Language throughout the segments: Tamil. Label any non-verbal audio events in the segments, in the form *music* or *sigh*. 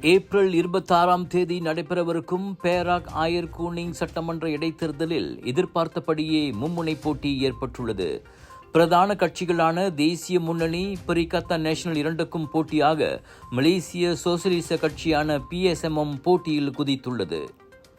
ஏப்ரல் இருபத்தாறாம் தேதி நடைபெறவிருக்கும் பேராக் ஆயர் கூனிங் சட்டமன்ற இடைத்தேர்தலில் எதிர்பார்த்தபடியே மும்முனை போட்டி ஏற்பட்டுள்ளது. பிரதான கட்சிகளான தேசிய முன்னணி பெரிகத்தா நேஷனல் இரண்டுக்கும் போட்டியாக மலேசிய சோசியலிச கட்சியான பிஎஸ்எம்எம் போட்டியில் குதித்துள்ளது.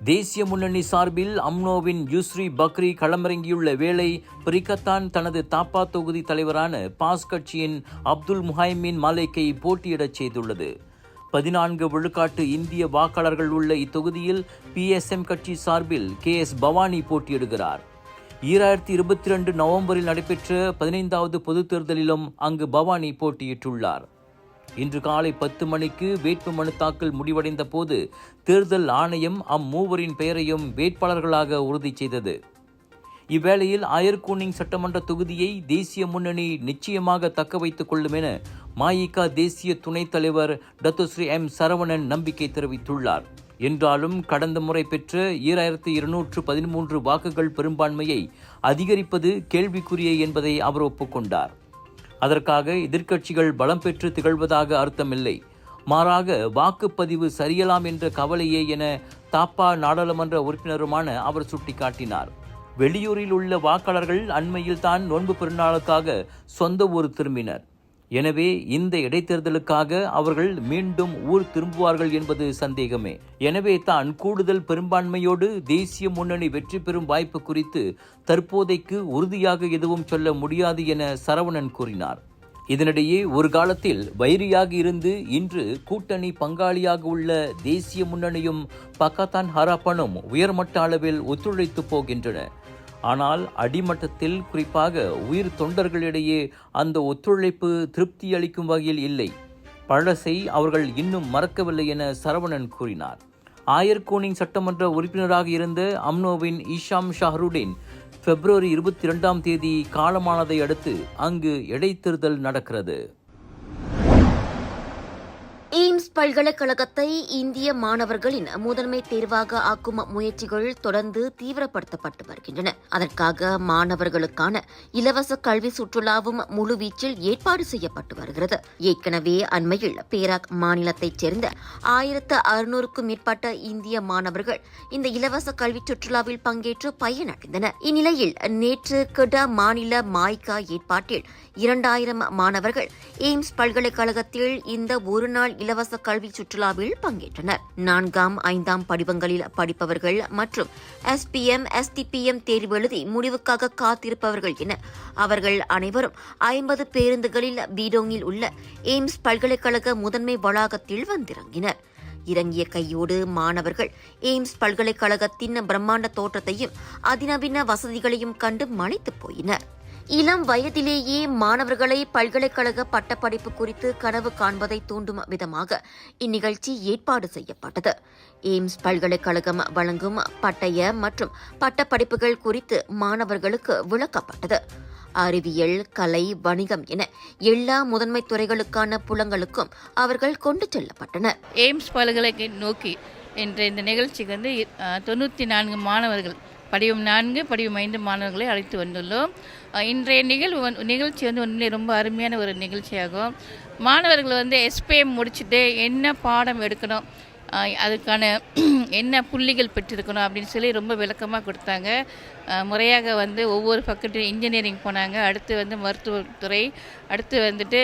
தேசிய முன்னணி சார்பில் அம்னோவின் யூஸ்ரி பக்ரி களமிறங்கியுள்ள வேளை பிரிகத்தான் தனது தாப்பா தொகுதி தலைவரான பாஸ் கட்சியின் அப்துல் முஹைமின் மாலேக்கை போட்டியிடச் செய்துள்ளது. பதினான்கு விழுக்காட்டு இந்திய வாக்காளர்கள் உள்ள இத்தொகுதியில் பிஎஸ்எம் கட்சி சார்பில் கே எஸ் பவானி போட்டியிடுகிறார். ஈராயிரத்தி இருபத்தி ரெண்டு நவம்பரில் நடைபெற்ற பதினைந்தாவது பொதுத் தேர்தலிலும் அங்கு பவானி போட்டியிட்டுள்ளார். இன்று காலை பத்து மணிக்கு வேட்பு மனு தாக்கல் முடிவடைந்த போது தேர்தல் ஆணையம் அம்மூவரின் பெயரையும் வேட்பாளர்களாக உறுதி செய்தது. இவ்வேளையில் அயர்கூனிங் சட்டமன்ற தொகுதியை தேசிய முன்னணி நிச்சயமாக தக்க வைத்துக் கொள்ளும் என மாயிகா தேசிய துணைத் தலைவர் டத்துஸ்ரீ எம் சரவணன் நம்பிக்கை தெரிவித்துள்ளார். என்றாலும் கடந்த முறை பெற்ற ஈராயிரத்து இருநூற்று பதிமூன்று வாக்குகள் பெரும்பான்மையை அதிகரிப்பது கேள்விக்குரிய என்பதை அவர் ஒப்புக்கொண்டார் அதற்காக எதிர்க்கட்சிகள் பலம் பெற்று திகழ்வதாக அர்த்தமில்லை. மாறாக வாக்குப்பதிவு சரியலாம் என்ற கவலையே என தாப்பா நாடாளுமன்ற உறுப்பினருமான அவர் சுட்டிக்காட்டினார். வெளியூரில் உள்ள வாக்காளர்கள் அண்மையில் தான் நோன்பு பெருநாளுக்காக சொந்த ஊர் திரும்பினர். எனவே இந்த இடைத்தேர்தலுக்காக அவர்கள் மீண்டும் ஊர் திரும்புவார்கள் என்பது சந்தேகமே. எனவே தான் கூடுதல் பெரும்பான்மையோடு தேசிய முன்னணி வெற்றி பெறும் வாய்ப்பு குறித்து தற்போதைக்கு உறுதியாக எதுவும் சொல்ல முடியாது என சரவணன் கூறினார். இதனிடையே ஒரு காலத்தில் வைரியாக இருந்து இன்று கூட்டணி பங்காளியாக உள்ள தேசிய முன்னணியும் பக்கத்தான் ஹராப்பனும் உயர்மட்ட அளவில் ஒத்துழைத்து போகின்றன. ஆனால் அடிமட்டத்தில் குறிப்பாக உயிர் தொண்டர்களிடையே அந்த ஒத்துழைப்பு திருப்தி அளிக்கும் வகையில் இல்லை. பழசை அவர்கள் இன்னும் மறக்கவில்லை என சரவணன் கூறினார். ஆயர்கோனிங் சட்டமன்ற உறுப்பினராக இருந்த அம்னோவின் ஈஷாம் ஷஹருடின் பிப்ரவரி இருபத்தி இரண்டாம் தேதி காலமானதை அடுத்து அங்கு இடைத்தேர்தல் நடக்கிறது. பல்கலைக்கழகத்தை இந்திய மாணவர்களின் முதன்மை தேர்வாக ஆக்கும் முயற்சிகள் தொடர்ந்து தீவிரப்படுத்தப்பட்டு வருகின்றன. அதற்காக மாணவர்களுக்கான இலவச கல்வி சுற்றுலாவும் முழுவீச்சில் ஏற்பாடு செய்யப்பட்டு வருகிறது. ஏற்கனவே அண்மையில் பேராக் மாநிலத்தைச் சேர்ந்த ஆயிரத்து அறுநூறுக்கும் மேற்பட்ட இந்திய மாணவர்கள் இந்த இலவச கல்வி சுற்றுலாவில் பங்கேற்று பயனடைந்தனர். இந்நிலையில் நேற்று கெடா மாநில மாய்கா ஏற்பாட்டில் இரண்டாயிரம் மாணவர்கள் எய்ம்ஸ் பல்கலைக்கழகத்தில் இந்த ஒருநாள் இலவச கல்வி சுற்றுலாவில் பங்கேற்றனர். நான்காம் ஐந்தாம் படிவங்களில் படிப்பவர்கள் மற்றும் எஸ்பிஎம் எஸ்டிபிஎம் தேர்வு எழுதி முடிவுக்காக காத்திருப்பவர்கள் என அவர்கள் அனைவரும் ஐம்பது பேருந்துகளில் பீடோங்கில் உள்ள எய்ம்ஸ் பல்கலைக்கழக முதன்மை வளாகத்தில் வந்திறங்கினர். இறங்கிய கையோடு மாணவர்கள் எய்ம்ஸ் பல்கலைக்கழகத்தின் பிரம்மாண்ட தோற்றத்தையும் அதிநவீன வசதிகளையும் கண்டு மலைத்து போயினர். இளம் வயதிலேயே மாணவர்களை பல்கலைக்கழக பட்டப்படிப்பு குறித்து கனவு காண்பதை தூண்டும் விதமாக இந்நிகழ்ச்சி ஏற்பாடு செய்யப்பட்டது. எய்ம்ஸ் பல்கலைக்கழகம் வழங்கும் பட்டய மற்றும் பட்டப்படிப்புகள் குறித்து மாணவர்களுக்கு விளக்கப்பட்டது. அறிவியல் கலை வணிகம் என எல்லா முதன்மை துறைகளுக்கான புலங்களுக்கும் அவர்கள் கொண்டு செல்லப்பட்டனர். எய்ம்ஸ் பல்கலைக்கழகத்தை நோக்கி என்ற இந்த நிகழ்ச்சிக்கு வந்து தொண்ணூற்றி நான்கு மாணவர்கள் படிவம் நான்கு படிவம் ஐந்து மாணவர்களை அழைத்து வந்துள்ளோம். இன்றைய நிகழ்வு நிகழ்ச்சி வந்து உண்மையிலே ரொம்ப அருமையான ஒரு நிகழ்ச்சியாகும். மாணவர்கள் வந்து எஸ்பிஎம் முடிச்சுட்டு என்ன பாடம் எடுக்கணும் அதுக்கான *clears throat* என்ன புள்ளிகள் பெற்றிருக்கணும் அப்படின்னு சொல்லி ரொம்ப விளக்கமாக கொடுத்தாங்க. முறையாக வந்து ஒவ்வொரு ஃபக்கல்ட்டி இன்ஜினியரிங் போனாங்க. அடுத்து வந்து மருத்துவத்துறை அடுத்து வந்துட்டு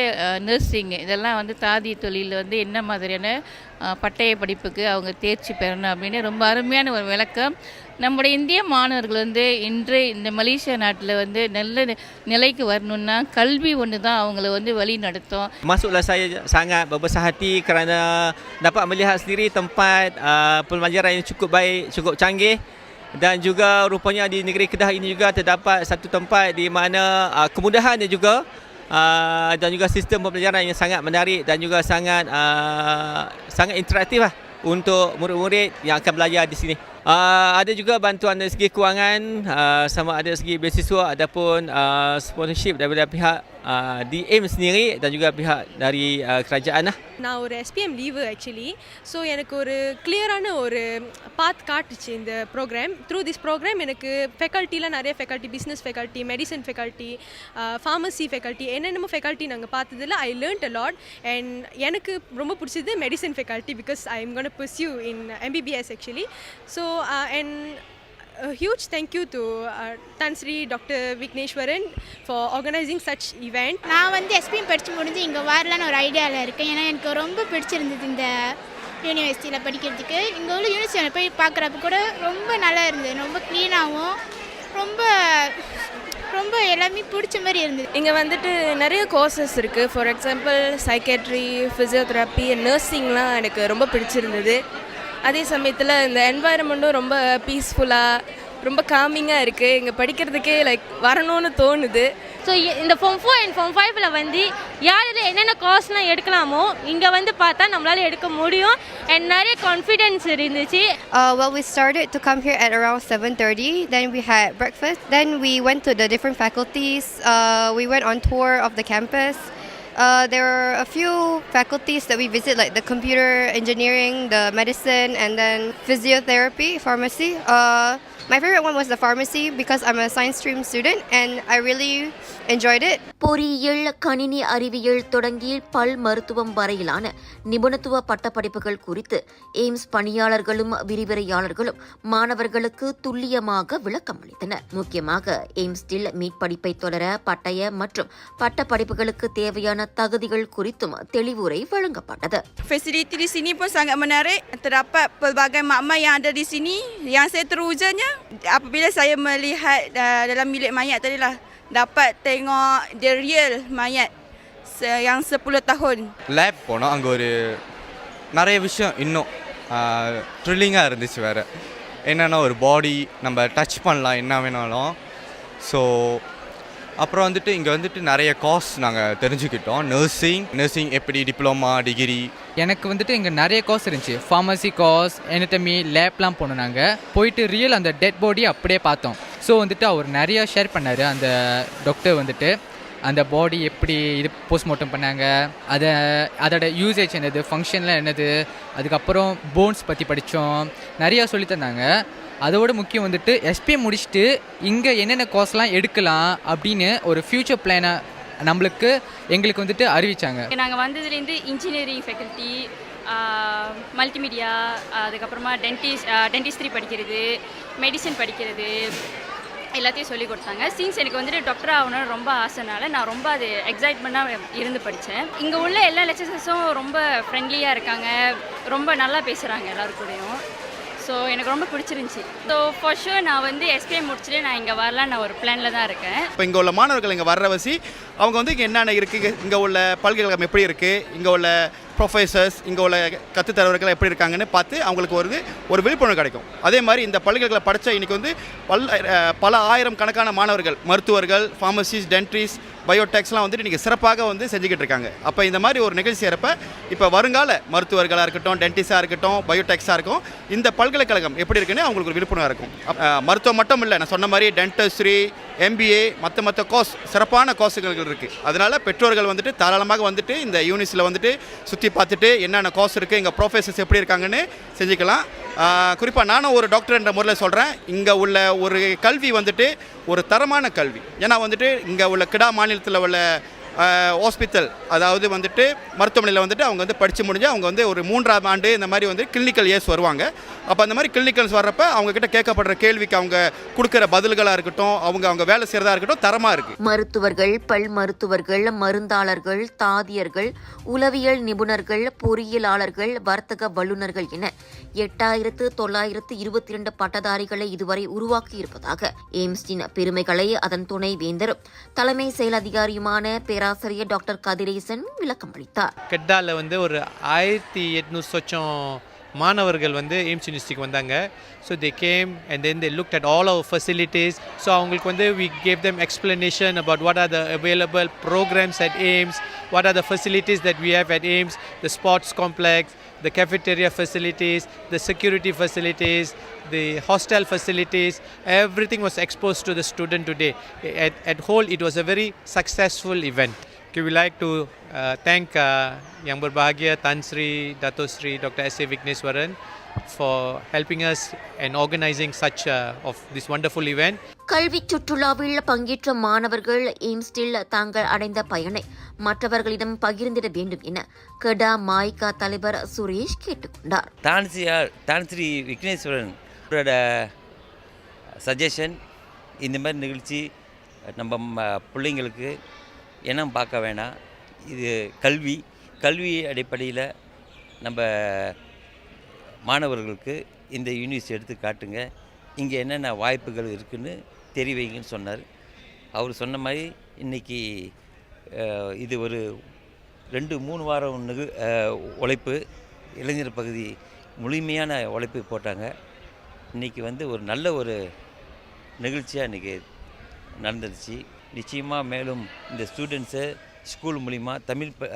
நர்சிங் இதெல்லாம் வந்து தாதி தொழிலில் வந்து என்ன மாதிரியான பட்டய படிப்புக்கு அவங்க தேர்ச்சி பெறணும் அப்படின்னு ரொம்ப அருமையான ஒரு விளக்கம். நம்முடைய இந்திய மாணவர்கள் வந்து இன்று இந்த மலேசியா நாட்டில் வந்து நல்ல நிலைக்கு வரணும்னா கல்வி ஒன்று தான் அவங்கள வந்து வழி நடத்தும். Masuklah saya sangat berbesar hati kerana dapat melihat sendiri tempat uh, pembelajaran yang cukup baik, cukup canggih. Dan juga rupanya di negeri Kedah ini juga terdapat satu tempat di mana uh, kemudahannya juga uh, dan juga sistem pembelajaran yang sangat menarik dan juga sangat uh, sangat interaktif lah untuk murid-murid yang akan belajar di sini. Uh, ada juga bantuan dari segi kewangan uh, sama ada segi beasiswa ataupun uh, sponsorship daripada pihak uh, di AIM sendiri dan juga pihak dari uh, kerajaan lah. நான் ஒரு எஸ்பிஎம் லீவு ஆக்சுவலி ஸோ எனக்கு ஒரு கிளியரான ஒரு பாத் காட்டுச்சு இந்த ப்ரோக்ராம் த்ரூ திஸ் ப்ரோக்ராம் எனக்கு ஃபெக்கல்ட்டிலாம் நிறைய faculty business faculty medicine faculty pharmacy faculty என்னென்னமோ ஃபெக்கல்ட்டி நாங்கள் பார்த்ததில் I learnt a lot and எனக்கு ரொம்ப பிடிச்சது medicine faculty because I am gonna pursue in MBBS actually so and a huge thank you to uh, Tansri Dr. Vigneshwaran for organizing such event. நான் வந்து எஸ்பிஎம் படித்து முடிஞ்சு இங்கே வரலான்னு ஒரு ஐடியாவில் இருக்கேன். ஏன்னா எனக்கு ரொம்ப பிடிச்சிருந்தது இந்த யூனிவர்சிட்டியில் படிக்கிறதுக்கு. இங்கே உள்ள யூனிவர்சிட்டியில் போய் பார்க்குறப்ப கூட ரொம்ப நல்லா இருந்தது. ரொம்ப க்ளீனாகவும் ரொம்ப ரொம்ப எல்லாமே பிடிச்ச மாதிரி இருந்தது. இங்கே வந்துட்டு நிறைய கோர்சஸ் இருக்குது ஃபார் எக்ஸாம்பிள் சைக்கேட்ரி ஃபிசியோதெரப்பி நர்சிங்லாம் எனக்கு ரொம்ப பிடிச்சிருந்தது. அதே சமயத்தில் இந்த என்வாயரமெண்ட்டும் ரொம்ப பீஸ்ஃபுல்லாக ரொம்ப காமிங்காக இருக்குது இங்கே படிக்கிறதுக்கே லைக் வரணும்னு தோணுது ஸோ இந்த ஃபார்ம் ஃபோர் அண்ட் ஃபார்ம் ஃபைவ்ல வந்து யார் இதில் என்னென்ன கோர்ஸ்லாம் எடுக்கலாமோ இங்கே வந்து பார்த்தா நம்மளால் எடுக்க முடியும் அண்ட் நிறைய கான்ஃபிடென்ஸ் இருந்துச்சு Uh, well, we started to come here at around 7:30. Then we had breakfast. Then we went to the different faculties. Uh, we went on tour of the campus. Uh, there are a few faculties that we visit, like the computer engineering, the medicine, and then physiotherapy, pharmacy. Uh, my favorite one was the pharmacy because I'm a science stream student, and I really enjoyed it. பொறியியல் கணினி அறிவியல் தொடங்கி பல் மருத்துவம் வரையிலான நிபுணத்துவ பட்டப்படிப்புகள் குறித்து எய்ம்ஸ் பணியாளர்களும் விரிவுரையாளர்களும் மாணவர்களுக்கு துல்லியமாக விளக்கம் அளித்தனர் முக்கியமாக எய்ம்ஸ்டில் மீட் படிப்பை தொடர பட்டய மற்றும் பட்டப்படிப்புகளுக்கு தேவையான தகுதிகள் குறித்தும் தெளிவுரை வழங்கப்பட்டது Fasiliti di sini pun sangat menarik. Terdapat pelbagai makmal yang ada di sini. Yang saya terujanya apabila saya melihat uh, dalam bilik mayat dapat tengok the real mayat se- yang 10 tahun. Lab போனோம் அங்கே ஒரு நிறைய விஷயம் இன்னும் த்ரில்லிங்காக இருந்துச்சு வேறு என்னென்னா ஒரு பாடி நம்ம டச் பண்ணலாம் என்ன வேணாலும் ஸோ அப்புறம் வந்துட்டு இங்கே வந்துட்டு நிறைய காஸ் நாங்கள் தெரிஞ்சுக்கிட்டோம் நர்சிங் நர்சிங் எப்படி டிப்ளமா டிகிரி எனக்கு வந்துட்டு இங்கே நிறைய கோர்ஸ் இருந்துச்சு. ஃபார்மசி கோர்ஸ் எனட்டமி லேப்லாம் போனோம் நாங்கள் போயிட்டு ரியல் அந்த டெட் பாடி அப்படியே பார்த்தோம். ஸோ வந்துட்டு அவர் நிறையா ஷேர் பண்ணார். அந்த டாக்டர் வந்துட்டு அந்த பாடி எப்படி இது போஸ்ட்மார்ட்டம் பண்ணாங்க அதை அதோட யூசேஜ் என்னது ஃபங்க்ஷன்லாம் என்னது அதுக்கப்புறம் போன்ஸ் பற்றி படித்தோம் நிறையா சொல்லி தந்தாங்க. அதோட முக்கியம் வந்துட்டு எஸ்பிஎம் முடிச்சுட்டு இங்கே என்னென்ன கோர்ஸ்லாம் எடுக்கலாம் அப்படின்னு ஒரு ஃப்யூச்சர் பிளானை நம்மளுக்கு எங்களுக்கு வந்துட்டு அறிவித்தாங்க நாங்கள் வந்ததுலேருந்து இன்ஜினியரிங் ஃபேக்கல்ட்டி மல்டிமீடியா அதுக்கப்புறமா டென்டிஸ்ட் டென்டிஸ்ட்ரி படிக்கிறது மெடிசன் படிக்கிறது எல்லாத்தையும் சொல்லி கொடுத்தாங்க. சீன்ஸ் எனக்கு வந்துட்டு டாக்டர் ஆகணும்னு ரொம்ப ஆசைனால நான் ரொம்ப அது எக்ஸைட்மெண்ட்டாக இருந்து படித்தேன் இங்கே உள்ள எல்லா லெக்சர்ஸும் ரொம்ப ஃப்ரெண்ட்லியாக இருக்காங்க. ரொம்ப நல்லா பேசுகிறாங்க எல்லாருக்கூடையும் ஸோ எனக்கு ரொம்ப பிடிச்சிருந்துச்சி. ஸோ ஃபார் ஷூர் நான் வந்து எஸ்பிஐ முடிச்சுட்டு நான் இங்கே வரலாம் நான் ஒரு பிளானில் தான் இருக்கேன். இப்போ இங்கே உள்ள மாணவர்கள் இங்கே வர்ற வசி அவங்க வந்து இங்கே என்னென்ன இருக்குது இங்கே உள்ள பல்கலைக்கழகம் எப்படி இருக்குது இங்கே உள்ள ப்ரொஃபஸர்ஸ் இங்கே உள்ள கற்றுத்தரவர்கள் எப்படி இருக்காங்கன்னு பார்த்து அவங்களுக்கு ஒரு ஒரு விழிப்புணர்வு கிடைக்கும். அதே மாதிரி இந்த பல்கலைக்கழகம் படித்த இன்றைக்கி வந்து பல் பல ஆயிரம் கணக்கான மாணவர்கள் மருத்துவர்கள் ஃபார்மசிஸ் டென்ட்ரிஸ் பயோடெக்ஸ்லாம் வந்துட்டு இன்றைக்கி சிறப்பாக வந்து செஞ்சுக்கிட்டு இருக்காங்க. அப்போ இந்த மாதிரி ஒரு நிகழ்ச்சி செய்கிறப்ப இப்போ வருங்கால மருத்துவர்களாக இருக்கட்டும் டென்டிஸ்டாக இருக்கட்டும் பயோடெக்ஸாக இருக்கும் இந்த பல்கலைக்கழகம் எப்படி இருக்குன்னு அவங்களுக்கு ஒரு விழிப்புணர்வு இருக்கும். மருத்துவம் மட்டும் இல்லை நான் சொன்ன மாதிரி டென்டிஸ்ட்ரி எம்பிஏ மற்ற மற்ற கோர்ஸ் சிறப்பான கோர்ஸுகள் இருக்குது அதனால் பெற்றோர்கள் வந்துட்டு தாராளமாக வந்துட்டு இந்த யூனிஸில் வந்துட்டு சுற்றி பார்த்துட்டு என்னென்ன கோர்ஸ் இருக்குது இங்கே ப்ரொஃபஸர்ஸ் எப்படி இருக்காங்கன்னு செஞ்சுக்கலாம். குறிப்பாக நானும் ஒரு டாக்டர் என்ற முறையில் சொல்கிறேன் இங்கே உள்ள ஒரு கல்வி வந்துட்டு ஒரு தரமான கல்வி. ஏன்னா வந்துட்டு இங்கே உள்ள கிடா மாநிலத்தில் உள்ள ஹாஸ்பிட்டல் அதாவது வந்துட்டு மருத்துவமனையில் வந்துட்டு அவங்க வந்து படித்து முடிஞ்சு அவங்க வந்து ஒரு மூன்றாம் ஆண்டு இந்த மாதிரி வந்து கிளினிக்கல் இயர்ஸ் வருவாங்க. அப்போ அந்த மாதிரி கிளினிக்கல்ஸ் வர்றப்ப அவங்கக்கிட்ட கேட்கப்படுற கேள்விக்கு அவங்க கொடுக்குற பதில்களாக இருக்கட்டும் அவங்க அவங்க வேலை செய்கிறதா இருக்கட்டும் தரமாக இருக்குது மருத்துவர்கள் பல் மருத்துவர்கள் மருந்தாளர்கள் தாதியர்கள் உளவியல் நிபுணர்கள் பொறியியலாளர்கள் வர்த்தக வல்லுநர்கள் என எட்டாயிரத்து தொள்ளாயிரத்து இருபத்தி இரண்டு பட்டதாரிகளை இதுவரை உருவாக்கியிருப்பதாக எய்ம்ஸின் பெருமைகளை அதன் துணை வேந்தரும் தலைமை செயல் அதிகாரியுமான பேராசிரியர் டாக்டர் கதிரேசன் விளக்கம் அளித்தார். கெட்டாவில் வந்து ஒரு ஆயிரத்தி எட்நூறு சொச்சம் மாணவர்கள் வந்து எய்ம்ஸ் யூனிவர்சிட்டிக்கு வந்தாங்க so they came and then they look at all our facilities so அவங்களுக்கு வந்து we gave them explanation about what are the available programmes at AIMS what are the facilities that we have at AIMS the sports complex the cafeteria facilities, the security facilities, the hostel facilities, everything was exposed to the student today. At, at whole, it was a very successful event. Okay, we like to uh, thank uh, Yang Berbahagia Tan Sri, Dato Sri, Dr. S. A. Vigneswaran for helping us and organizing such uh, of this wonderful event. கல்வி சுற்றுலாவில் பங்கேற்ற மாணவர்கள் எய்ம்ஸ்டில் தாங்கள் அடைந்த பயனை மற்றவர்களிடம் பகிர்ந்திட வேண்டும் என கெடா மாய்கா தலைவர் சுரேஷ் கேட்டுக்கொண்டார் தான்சியார் தான்ஸ்ரீ விக்னேஸ்வரன் சஜஷன் இந்த மாதிரி நிகழ்ச்சி நம்ம பிள்ளைங்களுக்கு இனம் பார்க்க வேணாம். இது கல்வி. கல்வி அடிப்படையில் நம்ம மாணவர்களுக்கு இந்த யூனிவர்சிட்டி எடுத்து காட்டுங்க. இங்கே என்னென்ன வாய்ப்புகள் இருக்குதுன்னு தெரிவிங்கன்னு சொன்னார். அவர் சொன்ன மாதிரி இன்றைக்கி இது ஒரு ரெண்டு மூணு வாரம் நிகு உழைப்பு இளைஞர் பகுதி முழுமையான உழைப்பு போட்டாங்க. இன்றைக்கி வந்து ஒரு நல்ல ஒரு நிகழ்ச்சியாக இன்றைக்கி நடந்துருச்சு. நிச்சயமாக மேலும் இந்த ஸ்டூடெண்ட்ஸை ஸ்கூல் மூலிமா தமிழ் ப-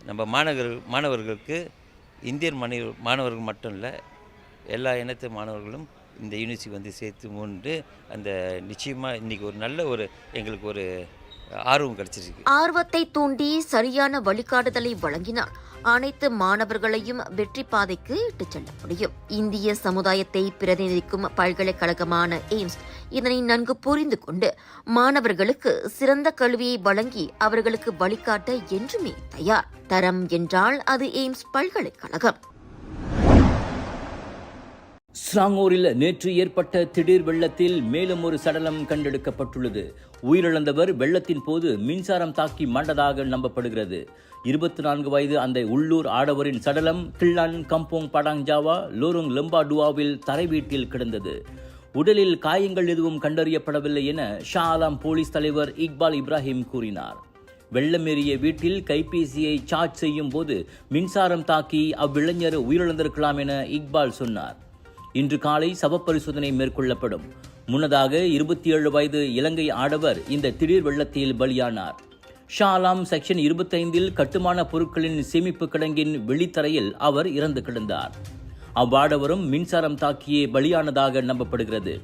நம்ம மாணவர் மாணவர்களுக்கு இந்தியன் மாணவ மாணவர்கள் மட்டும் இல்லை எல்லா இனத்து மாணவர்களும் இந்த யூனிவர்சிட்டி வந்து சேர்த்து மூன்று அந்த நிச்சயமாக இன்றைக்கி ஒரு நல்ல ஒரு எங்களுக்கு ஒரு ஆர்வம் கிடைச்சிருக்கு. ஆர்வத்தை தூண்டி சரியான வழிகாட்டுதலை வழங்கினால் அனைத்து மாணவர்களையும் வெற்றி பாதைக்கு இட்டுச் செல்ல முடியும். இந்திய சமுதாயத்தை பிரதிநிதிக்கும் பல்கலைக்கழகமான எய்ம்ஸ் இதனை நன்கு புரிந்து கொண்டு மாணவர்களுக்கு சிறந்த கல்வியை வழங்கி அவர்களுக்கு வழிகாட்ட என்றுமே தயார். தரம் என்றால் அது எய்ம்ஸ் பல்கலைக்கழகம். ஸ்ராங்கூரில் நேற்று ஏற்பட்ட திடீர் வெள்ளத்தில் மேலும் ஒரு சடலம் கண்டெடுக்கப்பட்டுள்ளது. உயிரிழந்தவர் வெள்ளத்தின் போது மின்சாரம் தாக்கி மாண்டதாக நம்பப்படுகிறது. இருபத்தி நான்கு வயது அந்த உள்ளூர் ஆடவரின் சடலம் கிள்ளான் கம்போங் படாங்ஜாவா லோருங் லெம்பாடுவாவில் தரை வீட்டில் கிடந்தது. உடலில் காயங்கள் எதுவும் கண்டறியப்படவில்லை என ஷா ஆலாம் போலீஸ் தலைவர் இக்பால் இப்ராஹிம் கூறினார். வெள்ளமேறிய வீட்டில் கைபேசியை சார்ஜ் செய்யும் போது மின்சாரம் தாக்கி அவ்விளைஞர் உயிரிழந்திருக்கலாம் என இக்பால் சொன்னார். இன்று காலை சவப்பரிசோதனை மேற்கொள்ளப்படும். முன்னதாக இருபத்தி ஏழு வயது இலங்கை ஆடவர் இந்த திடீர் வெள்ளத்தில் பலியானார். ஷாலாம் செக்ஷன் இருபத்தைந்தில் கட்டுமான பொருட்களின் சேமிப்பு கிடங்கின் வெளித்தரையில் அவர் இறந்து கிடந்தார். அவ்வாடவரும் மின்சாரம் தாக்கியே பலியானதாக நம்பப்படுகிறது.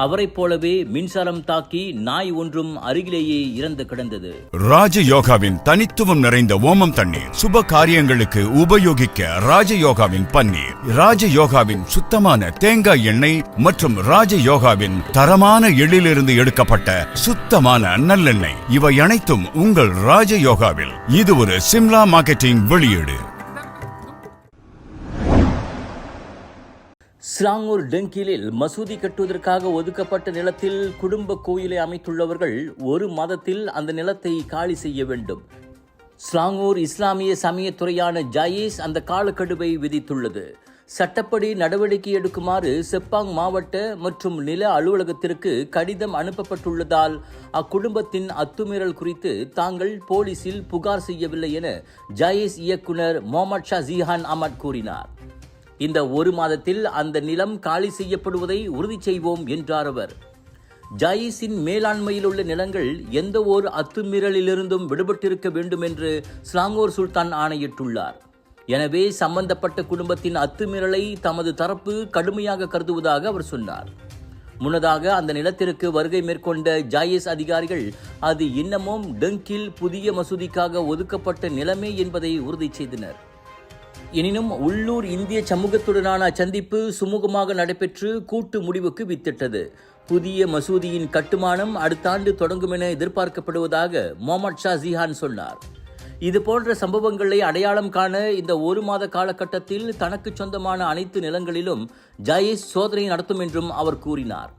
அவரைப் போலவே மின்சாரம் தாக்கி நாய் ஒன்றும் அருகிலேயே இறந்து கிடந்தது. ராஜயோகாவின் தனித்துவம் நிறைந்த ஓமம் தண்ணீர் சுப காரியங்களுக்கு உபயோகிக்க ராஜயோகாவின் பன்னீர். ராஜயோகாவின் சுத்தமான தேங்காய் எண்ணெய் மற்றும் ராஜயோகாவின் தரமான எள்ளிலிருந்து எடுக்கப்பட்ட சுத்தமான நல்லெண்ணெய். இவை அனைத்தும் உங்கள் ராஜயோகாவில். இது ஒரு சிம்லா மார்க்கெட்டிங் வெளியீடு. ஸ்லாங்கூர் டெங்கிலில் மசூதி கட்டுவதற்காக ஒதுக்கப்பட்ட நிலத்தில் குடும்ப கோயிலை அமைத்துள்ளவர்கள் ஒரு மாதத்தில் அந்த நிலத்தை காலி செய்ய வேண்டும். ஸ்லாங்கூர் இஸ்லாமிய சமயத்துறையான ஜாயிஸ் அந்த காலக்கெடுவை விதித்துள்ளது. சட்டப்படி நடவடிக்கை எடுக்குமாறு செப்பாங் மாவட்ட மற்றும் நில அலுவலகத்திற்கு கடிதம் அனுப்பப்பட்டுள்ளதால் அக்குடும்பத்தின் அத்துமீறல் குறித்து தாங்கள் போலீசில் புகார் செய்யவில்லை என ஜாயிஸ் இயக்குனர் முகமது ஷா ஜிஹான் அமட் கூறினார். இந்த ஒரு மாதத்தில் அந்த நிலம் காலி செய்யப்படுவதை உறுதி செய்வோம் என்றார் அவர். ஜாயிஸின் மேலாண்மையில் உள்ள நிலங்கள் எந்த ஒரு அத்துமீறலிலிருந்தும் விடுபட்டிருக்க வேண்டும் என்று ஸ்லாங்கோர் சுல்தான் ஆணையிட்டுள்ளார். எனவே சம்பந்தப்பட்ட குடும்பத்தின் அத்துமீறலை தமது தரப்பு கடுமையாக கருதுவதாக அவர் சொன்னார். முன்னதாக அந்த நிலத்திற்கு வருகை மேற்கொண்ட ஜாயிஸ் அதிகாரிகள் அது இன்னமும் டெங்கில் புதிய மசூதிக்காக ஒதுக்கப்பட்ட நிலமே என்பதை உறுதி செய்தனர். எனினும் உள்ளூர் இந்திய சமூகத்துடனான சந்திப்பு சுமூகமாக நடைபெற்று கூட்டு முடிவுக்கு வித்திட்டது. புதிய மசூதியின் கட்டுமானம் அடுத்த ஆண்டு தொடங்கும் என எதிர்பார்க்கப்படுவதாக முகமது ஷா ஜிஹான் சொன்னார். இது போன்ற சம்பவங்களை அடையாளம் காண இந்த ஒரு மாத காலகட்டத்தில் தனக்கு சொந்தமான அனைத்து நிலங்களிலும் ஜாயிஸ் சோதனை நடத்தும் என்றும் அவர் கூறினார்.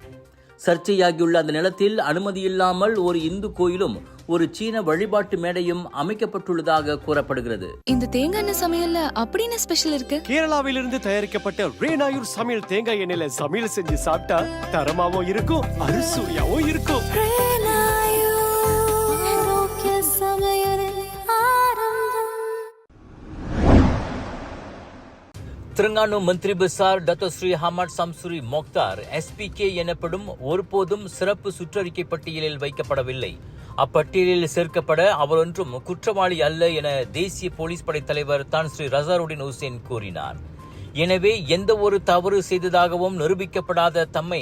சர்ச்சையாகியுள்ள அந்த நிலத்தில் அனுமதியில்லாமல் ஒரு இந்து கோயிலும் ஒரு சீன வழிபாட்டு மேடையும் அமைக்கப்பட்டுள்ளதாக கூறப்படுகிறது. இந்த தேங்காய் எண்ணெய் சமையல்ல அப்படி என்ன ஸ்பெஷல் இருக்கு? கேரளாவிலிருந்து தயாரிக்கப்பட்ட ரேனாயூர் சமையல் தேங்காய் எண்ணெயில சமையல் செஞ்சு சாப்பிட்டா தரமாவும் இருக்கும் அறுசுவையாவும் இருக்கும். தெலுங்கானா மந்திரி பசார் Dato Sri Hamad Samsuri Mokhtar SPK எனப்படும் ஒருபோதும் சிறப்பு சுற்றறிக்கை பட்டியலில் வைக்கப்படவில்லை. அப்பட்டியலில் சேர்க்கப்பட அவர் ஒன்றும் குற்றவாளி அல்ல என தேசிய போலீஸ் படை தலைவர் தான் ஸ்ரீ ரசாருடின் ஹுசேன் கூறினார். எனவே எந்த ஒரு தவறு செய்ததாகவும் நிரூபிக்கப்படாத தம்மை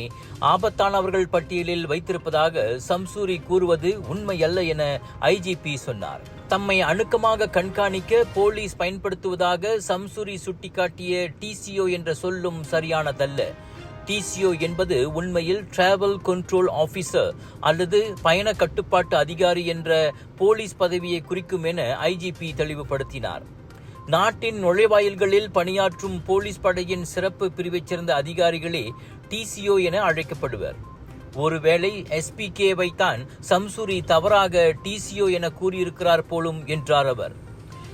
ஆபத்தானவர்கள் பட்டியலில் வைத்திருப்பதாக சம்சூரி கூறுவது உண்மையல்ல என ஐஜிபி சொன்னார். தம்மை அணுக்கமாக கண்காணிக்க போலீஸ் பயன்படுத்துவதாக சம்சூரி சுட்டிக்காட்டிய டிசிஓ என்ற சொல்லும் சரியானதல்ல. டிசிஓ என்பது உண்மையில் டிராவல் கண்ட்ரோல் ஆபீசர் அல்லது பயண கட்டுப்பாட்டு அதிகாரி என்ற போலீஸ் பதவியை குறிக்கும் என ஐஜிபி தெளிவுபடுத்தினார். நாட்டின் நுழைவாயில்களில் பணியாற்றும் போலீஸ் படையின் சிறப்பு பிரிவைச் சேர்ந்த அதிகாரிகளே டிசிஓ என அழைக்கப்படுவர். ஒருவேளை எஸ்பிகேவை தான் சம்சூரி தவறாக டிசிஓ என கூறியிருக்கிறார் போலும் என்றார் அவர்.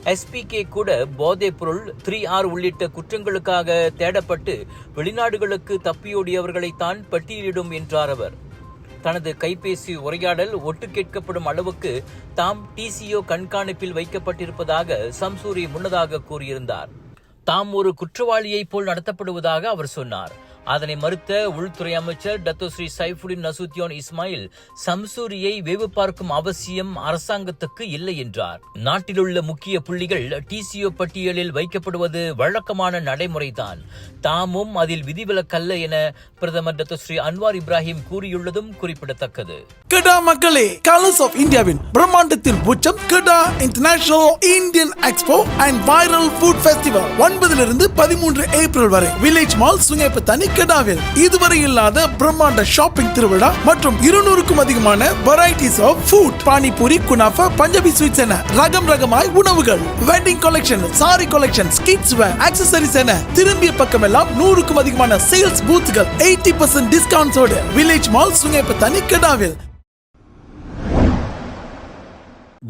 எஸ்பிகே கூட போதைப் பொருள் த்ரீ ஆர் உள்ளிட்ட குற்றங்களுக்காக தேடப்பட்டு வெளிநாடுகளுக்கு தப்பியோடியவர்களைத்தான் பட்டியலிடும் என்றார் அவர். தனது கைபேசி உரையாடல் ஒட்டு கேட்கப்படும் அளவுக்கு தாம் டிசிஓ கண்காணிப்பில் வைக்கப்பட்டிருப்பதாக சம்சூரி முன்னதாக கூறியிருந்தார். தாம் ஒரு குற்றவாளியைப் போல் நடத்தப்படுவதாக அவர் சொன்னார். அதனை மறுத்த உள்துறை அமைச்சர் Datuk Seri Saifuddin Nasution Ismail சம்சூரியை வேவு பார்க்கும் அவசியம் அரசாங்கத்துக்கு இல்லை என்றார். நாட்டிலுள்ள முக்கிய புள்ளிகள் டிசிஓ பட்டியலில் வைக்கப்படுவது வழக்கமான நடைமுறைதான். தாமும் அதில் விதிவிலக்கல்ல என பிரதமர் டத்தோஸ்ரீ அன்வார் இப்ராஹிம் கூறியுள்ளதும் குறிப்பிடத்தக்கது. கெடா மக்களே கலர்ஸ் ஆஃப் இந்தியாவின் பிரம்மாண்டத்தில் உச்சம் Kedah international Indian expo and viral food festival ஒன்பதிலிருந்து பதிமூன்று ஏப்ரல் வரை. வில்லேஜ் மால் சுங்கேப்பத்தனி கெடாவில் இதுவரை இல்லாத பிரம்மாண்ட ஷாப்பிங் திருவிழா மற்றும் இருநூறுக்கும் அதிகமான varieties of food panipuri kunafa Punjabi sweets என ரகம் ரகமாய் உணவுகள். Wedding collection sari collection kids wear accessories என திரும்பிய பக்கமெல்லாம் நூறுக்கும் அதிகமான சேல்ஸ் பூத்துகள் எயிட்டி பர்சன்ட் டிஸ்கவுண்ட்ஸோடு வில்லேஜ் மால் சுங்கேப்பத்தனி கெடாவில்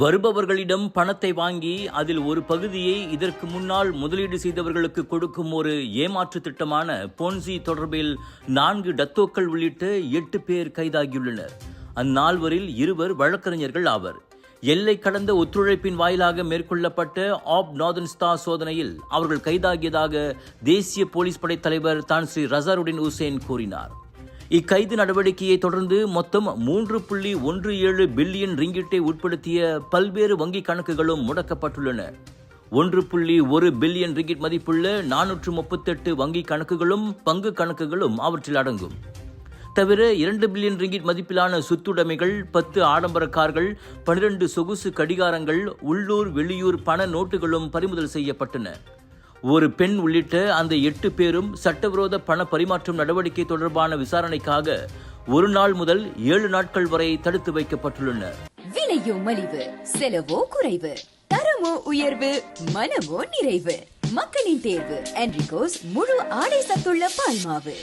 வருபவர்களிடம் பணத்தை வாங்கி அதில் ஒரு பகுதியை இதற்கு முன்னால் முதலீடு செய்தவர்களுக்கு கொடுக்கும் ஒரு ஏமாற்று திட்டமான போன்சி தொடர்பில் நான்கு டத்தோக்கள் உள்ளிட்ட எட்டு பேர் கைதாகியுள்ளனர். அந்நால்வரில் இருவர் வழக்கறிஞர்கள் ஆவர். எல்லை கடந்த ஒத்துழைப்பின் வாயிலாக மேற்கொள்ளப்பட்ட ஆப் நாதன்ஸ்தா சோதனையில் அவர்கள் கைதாகியதாக தேசிய போலீஸ் படை தலைவர் தான் ஸ்ரீ ரசருடின் உசேன் கூறினார். இக்கைது நடவடிக்கையை தொடர்ந்து மொத்தம் மூன்று புள்ளி ஒன்று ஏழு பில்லியன் ரிங்கிட்டை உட்படுத்திய பல்வேறு வங்கிக் கணக்குகளும் முடக்கப்பட்டுள்ளன. ஒன்று புள்ளி ஒரு பில்லியன் ரிங்கிட் மதிப்புள்ள நானூற்று முப்பத்தெட்டு வங்கி கணக்குகளும் பங்கு கணக்குகளும் அவற்றில் அடங்கும். தவிர இரண்டு பில்லியன் ரிங்கிட் மதிப்பிலான சொத்துடைமைகள் பத்து ஆடம்பர கார்கள் பனிரெண்டு சொகுசு கடிகாரங்கள் உள்ளூர் வெளியூர் பண நோட்டுகளும் பறிமுதல் செய்யப்பட்டன. ஒரு பெண் உள்ளிட்ட அந்த எட்டு பேரும் சட்டவிரோத பண பரிமாற்றம் நடவடிக்கை தொடர்பான விசாரணைக்காக ஒரு நாள் முதல் ஏழு நாட்கள் வரை தடுத்து வைக்கப்பட்டுள்ளனர். விலையோ மலிவு செலவோ குறைவு தரமோ உயர்வு மனமோ நிறைவு. மக்களின் தேர்வு என்ரிகோஸ் முழு ஆடை சத்துள்ள பால்மாவு.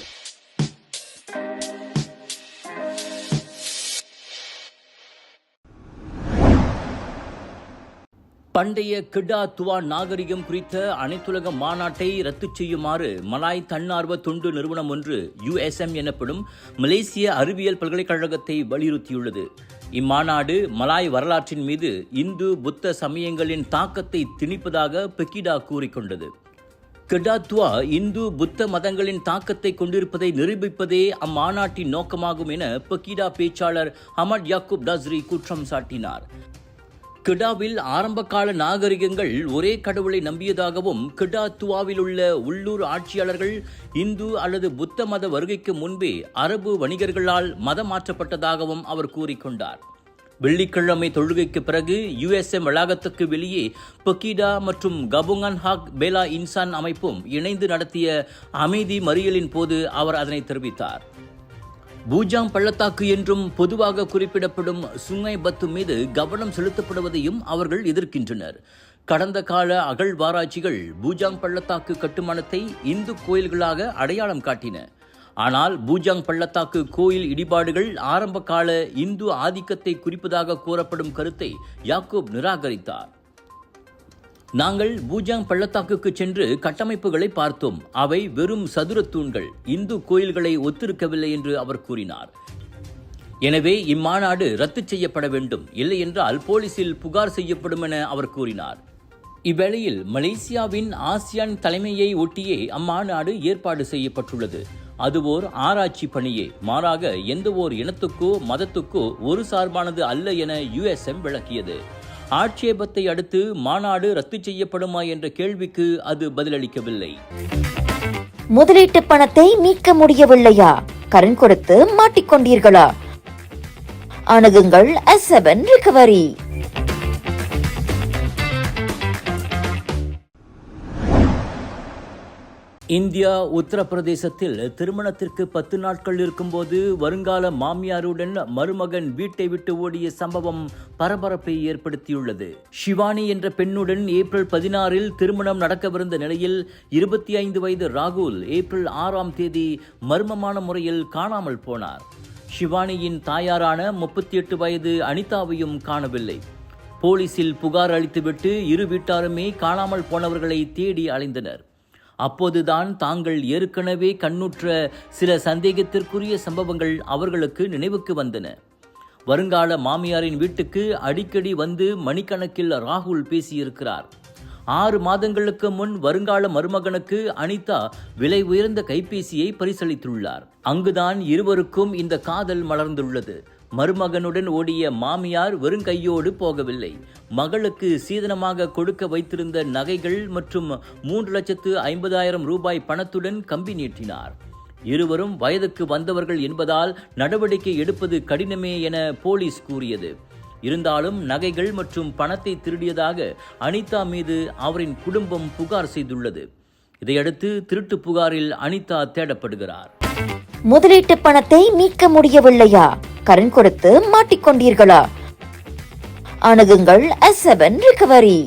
பண்டைய கிடா துவா நாகரிகம் குறித்த அனைத்துலக மாநாட்டை ரத்து செய்யுமாறு மலாய் தன்னார்வ தொண்டு நிறுவனம் ஒன்று யுஎஸ்எம் எனப்படும் மலேசிய அறிவியல் பல்கலைக்கழகத்தை வலியுறுத்தியுள்ளது. இம்மாநாடு மலாய் வரலாற்றின் மீது இந்து புத்த சமயங்களின் தாக்கத்தை திணிப்பதாக பெக்கிடா கூறிக்கொண்டது. கெடாத்வா இந்து புத்த மதங்களின் தாக்கத்தை கொண்டிருப்பதை நிரூபிப்பதே அம்மாநாட்டின் நோக்கமாகும் என பக்கீடா பேச்சாளர் ஹமட் யாக்கூப் டாஸ்ரி குற்றம் சாட்டினார். கிடாவில் ஆரம்பகால நாகரிகங்கள் ஒரே கடவுளை நம்பியதாகவும் கிடா துவாவில் உள்ள உள்ளூர் ஆட்சியாளர்கள் இந்து அல்லது புத்த மத வருகைக்கு முன்பே அரபு வணிகர்களால் மதம் மாற்றப்பட்டதாகவும் அவர் கூறிக்கொண்டார். வெள்ளிக்கிழமை தொழுகைக்கு பிறகு யுஎஸ்எம் வளாகத்துக்கு வெளியே பக்கீடா மற்றும் கபுங்கன் ஹாக் பேலா இன்சான் அமைப்பும் இணைந்து நடத்திய அமைதி மறியலின் போது அவர் அதனை தெரிவித்தார். பூஜாங் பள்ளத்தாக்கு என்றும் பொதுவாக குறிப்பிடப்படும் சுங்கை பத்து மீது கவனம் செலுத்தப்படுவதையும் அவர்கள் எதிர்க்கின்றனர். கடந்த கால அகழ்வாராய்ச்சிகள் பூஜாங் பள்ளத்தாக்கு கட்டுமானத்தை இந்து கோயில்களாக அடையாளம் காட்டின. ஆனால் பூஜாங் பள்ளத்தாக்கு கோயில் இடிபாடுகள் ஆரம்ப கால இந்து ஆதிக்கத்தை குறிப்பதாக கூறப்படும் கருத்தை யாக்கூப் நிராகரித்தார். நாங்கள் பூஜாங் பள்ளத்தாக்குக்கு சென்று கட்டமைப்புகளை பார்த்தோம். அவை வெறும் சதுர தூண்கள் இந்து கோயில்களை ஒத்திருக்கவில்லை என்று அவர் கூறினார். எனவே இம்மாநாடு ரத்து செய்யப்பட வேண்டும். இல்லை என்றால் போலீசில் புகார் செய்யப்படும் என அவர் கூறினார். இவ்வேளையில் மலேசியாவின் ஆசியான் தலைமையை ஒட்டியே அம்மாநாடு ஏற்பாடு செய்யப்பட்டுள்ளது. அது ஓர் ஆராய்ச்சி பணியே. மாறாக எந்த ஓர் இனத்துக்கோ மதத்துக்கோ ஒரு சார்பானது அல்ல என யுஎஸ்எம் விளக்கியது. ஆட்சேபத்தை அடுத்து மாநாடு ரத்து செய்யப்படுமா என்ற கேள்விக்கு அது பதிலளிக்கவில்லை. முதலீட்டு பணத்தை மீட்க முடியவில்லையா? கடன் கொடுத்து மாட்டிக்கொண்டீர்களா? அணுகுங்கள் அசபன் ரிகவரி இந்தியா உத்தரப்பிரதேசத்தில் திருமணத்திற்கு பத்து நாட்கள் இருக்கும்போது வருங்கால மாமியாருடன் மருமகன் வீட்டை விட்டு ஓடிய சம்பவம் பரபரப்பை ஏற்படுத்தியுள்ளது. ஷிவானி என்ற பெண்ணுடன் ஏப்ரல் பதினாறில் திருமணம் நடக்கவிருந்த நிலையில் இருபத்தி ஐந்து வயது ராகுல் ஏப்ரல் ஆறாம் தேதி மர்மமான முறையில் காணாமல் போனார். ஷிவானியின் தாயாரான முப்பத்தி எட்டு வயது அனிதாவையும் காணவில்லை. போலீசில் புகார் அளித்துவிட்டு இரு வீட்டாருமே காணாமல் போனவர்களை தேடி அலைந்தனர். அப்போதுதான் தாங்கள் ஏற்கனவே கண்ணுற்ற சில சந்தேகத்திற்குரிய சம்பவங்கள் அவர்களுக்கு நினைவுக்கு வந்தன. வருங்கால மாமியாரின் வீட்டுக்கு அடிக்கடி வந்து மணிக்கணக்கில் ராகுல் பேசியிருக்கிறார். ஆறு மாதங்களுக்கு முன் வருங்கால மருமகனுக்கு அனிதா விலை உயர்ந்த கைபேசியை பரிசளித்துள்ளார். அங்குதான் இருவருக்கும் இந்த காதல் மலர்ந்துள்ளது. மருமகனுடன் ஓடிய மாமியார் வெறுங்கையோடு போகவில்லை. மகளுக்கு சீதனமாக கொடுக்க வைத்திருந்த நகைகள் மற்றும் மூன்று லட்சத்து ஐம்பதாயிரம் ரூபாய் பணத்துடன் கம்பி நீட்டினார். இருவரும் வயதுக்கு வந்தவர்கள் என்பதால் நடவடிக்கை எடுப்பது கடினமே என போலீஸ் கூறியது. இருந்தாலும் நகைகள் மற்றும் பணத்தை திருடியதாக அனிதா மீது அவரின் குடும்பம் புகார் செய்துள்ளது. இதையடுத்து திருட்டு புகாரில் அனிதா தேடப்படுகிறார். முதலீட்டு பணத்தை மீட்க முடியவில்லையா? கடன் கொடுத்து மாட்டிக்கொண்டீர்களா? அணுகுங்கள் அசபன் ரிகவரி